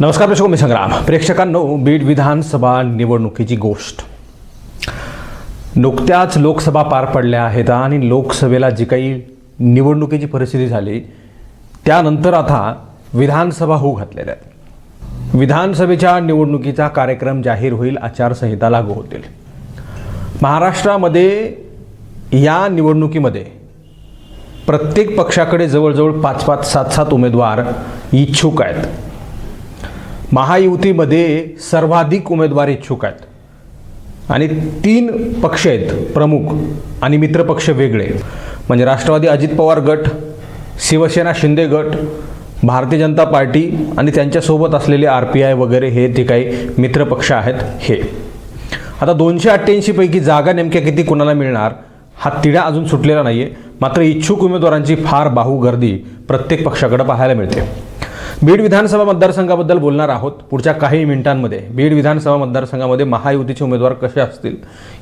नमस्कार प्रेक्षक मी संग्राम. प्रेक्षकांनो बीड विधानसभा निवडणुकीची गोष्ट. नुकत्याच लोकसभा पार पडल्या आहेत आणि लोकसभेला जी काही निवडणुकीची परिस्थिती झाली त्यानंतर आता विधानसभा होऊ घातलेल्या आहेत. विधानसभेच्या निवडणुकीचा कार्यक्रम जाहीर होईल आचारसंहिता लागू होतील. महाराष्ट्रामध्ये या निवडणुकीमध्ये प्रत्येक पक्षाकडे जवळजवळ पाच पाच सात सात उमेदवार इच्छुक आहेत. महायुतीमध्ये सर्वाधिक उमेदवार इच्छुक आहेत. आणि तीन पक्ष आहेत प्रमुख आणि मित्रपक्ष वेगळे. म्हणजे राष्ट्रवादी अजित पवार गट शिवसेना शिंदे गट भारतीय जनता पार्टी आणि त्यांच्यासोबत असलेले आर पी आय वगैरे हे ते काही मित्रपक्ष आहेत हे. आता दोनशे अठ्ठ्याऐंशीपैकी जागा नेमक्या किती कुणाला मिळणार हा तिढा अजून सुटलेला नाही आहे मात्र इच्छुक उमेदवारांची फार बाहू गर्दी प्रत्येक पक्षाकडे पाहायला मिळते. बीड विधानसभा मतदारसंघाबद्दल बोलणार आहोत. पुढच्या काही मिनिटांमध्ये बीड विधानसभा मतदारसंघामध्ये महायुतीचे उमेदवार कसे असतील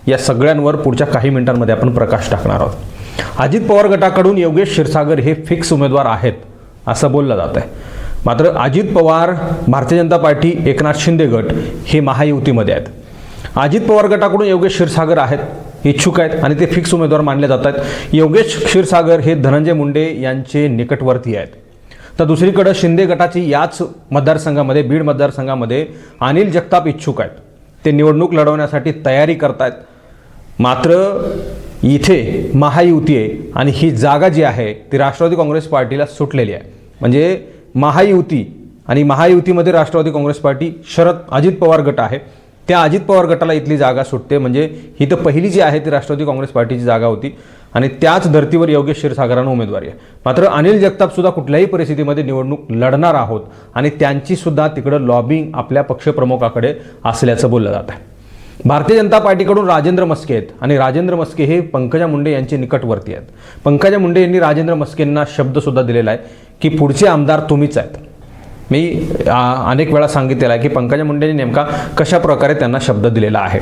या सगळ्यांवर पुढच्या काही मिनिटांमध्ये आपण प्रकाश टाकणार आहोत. अजित पवार गटाकडून योगेश क्षीरसागर हे फिक्स उमेदवार आहेत असं बोललं जात आहे मात्र अजित पवार भारतीय जनता पार्टी एकनाथ शिंदे गट हे महायुतीमध्ये आहेत. अजित पवार गटाकडून योगेश क्षीरसागर आहेत इच्छुक आहेत आणि ते फिक्स उमेदवार मानले जात आहेत. योगेश क्षीरसागर हे धनंजय मुंडे यांचे निकटवर्ती आहेत. तर दुसरीकडं शिंदे गटाची याच मतदारसंघामध्ये बीड मतदारसंघामध्ये अनिल जगताप इच्छुक आहेत. ते निवडणूक लढवण्यासाठी तयारी करतायत. मात्र इथे महायुती आहे आणि ही जागा जी आहे ती राष्ट्रवादी काँग्रेस पार्टीला सुटलेली आहे. म्हणजे महायुती आणि महायुतीमध्ये राष्ट्रवादी काँग्रेस पार्टी शरद अजित पवार गट आहे. त्या अजित पवार गटाला इथली जागा सुटते. म्हणजे ही तर पहिली जी आहे ती राष्ट्रवादी काँग्रेस पार्टीची जागा होती. आणि त्याच धर्तीवर योगेश क्षीरसागरांना उमेदवारी आहे. मात्र अनिल जगताप सुद्धा कुठल्याही परिस्थितीमध्ये निवडणूक लढणार आहोत आणि त्यांची सुद्धा तिकडं लॉबिंग आपल्या पक्षप्रमुखाकडे असल्याचं बोललं जात आहे. भारतीय जनता पार्टीकडून राजेंद्र मस्के आहेत आणि राजेंद्र मस्के हे पंकजा मुंडे यांचे निकटवर्ती आहेत. पंकजा मुंडे यांनी राजेंद्र मस्केंना शब्दसुद्धा दिलेला आहे की पुढचे आमदार तुम्हीच आहेत. मी अनेक वेळा सांगितलेला आहे की पंकजा मुंडेंनी नेमका कशा प्रकारे त्यांना शब्द दिलेला आहे.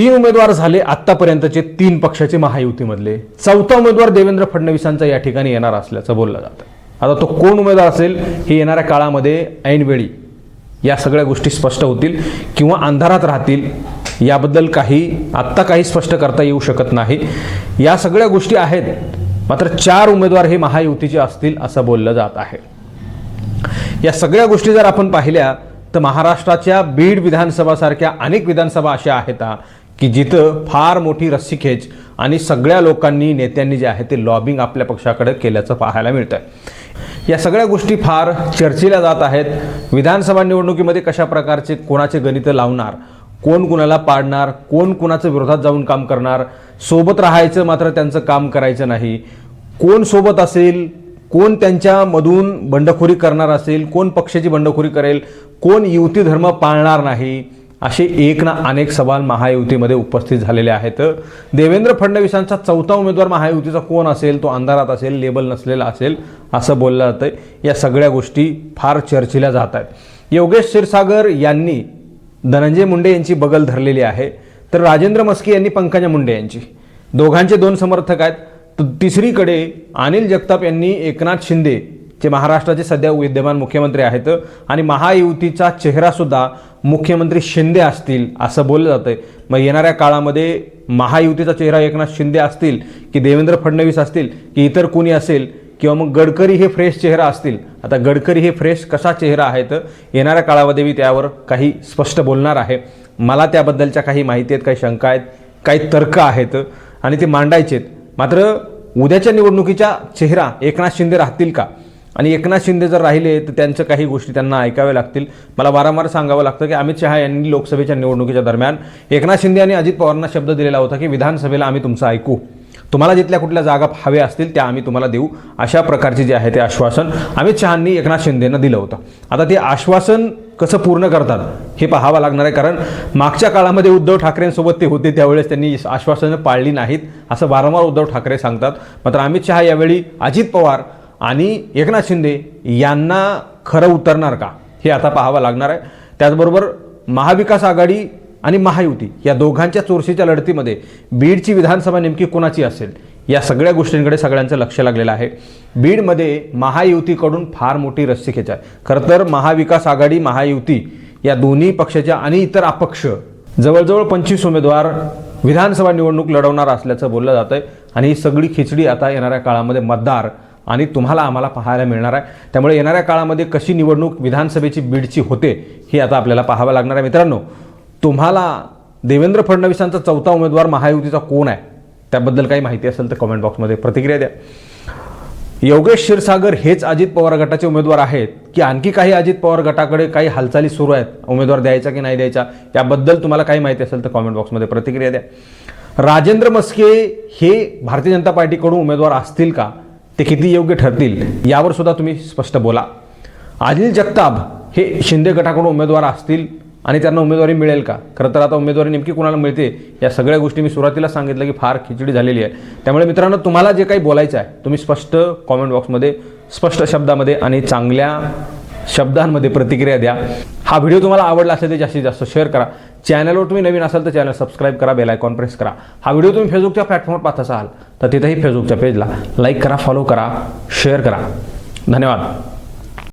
तीन उमेदवार झाले आत्तापर्यंतचे तीन पक्षाचे महायुतीमधले. चौथा उमेदवार देवेंद्र फडणवीसांचा या ठिकाणी येणार असल्याचं बोललं जातं. आता तो कोण उमेदवार असेल हे येणाऱ्या काळामध्ये ऐनवेळी या सगळ्या गोष्टी स्पष्ट होतील किंवा अंधारात राहतील याबद्दल काही आत्ता काही स्पष्ट करता येऊ शकत नाही. या सगळ्या गोष्टी आहेत मात्र चार उमेदवार हे महायुतीचे असतील असं बोललं जात आहे. या सगळ्या गोष्टी जर आपण पाहिल्या तर महाराष्ट्राच्या बीड विधानसभासारख्या अनेक विधानसभा अशा आहेत की जिथं फार मोठी रस्सीखेच आणि सगळ्या लोकांनी नेत्यांनी जे आहे ते लॉबिंग आपल्या पक्षाकडे केल्याचं पाहायला मिळतं आहे या सगळ्या गोष्टी फार चर्चेला जात आहेत. विधानसभा निवडणुकीमध्ये कशा प्रकारचे कोणाचे गणित लावणार कोण कुणाला पाडणार कोण कुणाचं विरोधात जाऊन काम करणार सोबत राहायचं मात्र त्यांचं काम करायचं नाही. कोण सोबत असेल कोण त्यांच्यामधून बंडखोरी करणार असेल कोण पक्षाची बंडखोरी करेल कोण युती धर्म पाळणार नाही असे एक ना अनेक सवाल महायुतीमध्ये उपस्थित झालेले आहेत. देवेंद्र फडणवीसांचा चौथा उमेदवार महायुतीचा कोण असेल? तो अंधारात असेल लेबल नसलेला असेल असं बोललं जातं या सगळ्या गोष्टी फार चर्चेला जात आहेत. योगेश क्षीरसागर यांनी धनंजय मुंडे यांची बगल धरलेली आहे. तर राजेंद्र मस्के यांनी पंकजा मुंडे यांची. दोघांचे दोन समर्थक आहेत. तर तिसरीकडे अनिल जगताप यांनी एकनाथ शिंदे जे महाराष्ट्राचे सध्या विद्यमान मुख्यमंत्री आहेत आणि महायुतीचा चेहरासुद्धा मुख्यमंत्री शिंदे असतील असं बोललं जातं मग येणाऱ्या काळामध्ये महायुतीचा चेहरा एकनाथ शिंदे असतील की देवेंद्र फडणवीस असतील की इतर कोणी असेल किंवा मग गडकरी हे फ्रेश चेहरा असतील. आता गडकरी हे फ्रेश कसा चेहरा आहेत येणाऱ्या काळामध्ये मी त्यावर काही स्पष्ट बोलणार आहे. मला त्याबद्दलच्या काही माहिती आहेत काही शंका आहेत काही तर्क आहेत आणि ते मांडायचे आहेत मात्र उद्याच्या निवडणुकीचा चेहरा एकनाथ शिंदे राहतील का? आणि एकनाथ शिंदे जर राहिले तर त्यांचं काही गोष्टी त्यांना ऐकाव्या लागतील. मला वारंवार सांगावं लागतं की अमित शहा यांनी लोकसभेच्या निवडणुकीच्या दरम्यान एकनाथ शिंदे आणि अजित पवारांना शब्द दिलेला होता की विधानसभेला आम्ही तुमचं ऐकू. तुम्हाला जिथल्या कुठल्या जागा हव्या असतील त्या आम्ही तुम्हाला देऊ. अशा प्रकारचे जे आहे ते आश्वासन अमित शहांनी एकनाथ शिंदेंना दिलं होतं. आता ते आश्वासन कसं पूर्ण करतात हे पाहावं लागणार आहे. कारण मागच्या काळामध्ये उद्धव ठाकरेंसोबत ते होते त्यावेळेस त्यांनी आश्वासनं पाळली नाहीत असं वारंवार उद्धव ठाकरे सांगतात. मात्र अमित शहा यावेळी अजित पवार आणि एकनाथ शिंदे यांना खरं उतरणार का? हे आता पाहावं लागणार आहे. त्याचबरोबर महाविकास आघाडी आणि महायुती या दोघांच्या चोरशीच्या लढतीमध्ये बीडची विधानसभा नेमकी कोणाची असेल? या सगळ्या गोष्टींकडे सगळ्यांचं लक्ष लागलेलं आहे. बीडमध्ये महायुतीकडून फार मोठी रस्सीखेच आहे. खरं तर महाविकास आघाडी महायुती या दोन्ही पक्षाच्या आणि इतर अपक्ष जवळजवळ पंचवीस उमेदवार विधानसभा निवडणूक लढवणार असल्याचं बोललं जात आहे आणि ही सगळी खिचडी आता येणाऱ्या काळामध्ये मतदार आणि तुम्हाला आम्हाला पाहायला मिळणार आहे. त्यामुळे येणाऱ्या काळामध्ये कशी निवडणूक विधानसभेची बीडची होते हे आता आपल्याला पाहावं लागणार आहे. मित्रांनो तुम्हाला देवेंद्र फडणवीसांचा चौथा उमेदवार महायुतीचा कोण आहे? त्याबद्दल काही माहिती असेल तर कमेंट बॉक्समध्ये प्रतिक्रिया द्या. योगेश क्षीरसागर हेच अजित पवार गटाचे उमेदवार आहेत की आणखी काही अजित पवार गटाकडे काही हालचाली सुरू आहेत? उमेदवार द्यायचा की नाही द्यायचा? याबद्दल तुम्हाला काही माहिती असेल तर कॉमेंट बॉक्समध्ये प्रतिक्रिया द्या. राजेंद्र मस्के हे भारतीय जनता पार्टीकडून उमेदवार असतील का? ते किती योग्य ठरतील यावर सुद्धा तुम्ही स्पष्ट बोला. अनिल जगताप हे शिंदे गटाकडून उमेदवार असतील आणि त्यांना उमेदवारी मिळेल का? खरं तर आता उमेदवारी नेमकी कोणाला मिळते? या सगळ्या गोष्टी मी सुरुवातीला सांगितलं की फार खिचडी झालेली आहे. त्यामुळे मित्रांनो तुम्हाला जे काही बोलायचं आहे तुम्ही स्पष्ट कॉमेंट बॉक्समध्ये स्पष्ट शब्दामध्ये आणि चांगल्या शब्दांमध्ये प्रतिक्रिया द्या. हा व्हिडिओ तुम्हाला आवडला असेल तर जास्तीत जास्त शेअर करा. चॅनलवर तुम्ही नवीन असाल तर चॅनल सबस्क्राईब करा बेल आयकॉन प्रेस करा. हा व्हिडिओ तुम्ही फेसबुकच्या प्लॅटफॉर्मवर पाहत असाल तर तिथेही फेसबुकच्या पेजला लाईक करा फॉलो करा शेअर करा. धन्यवाद.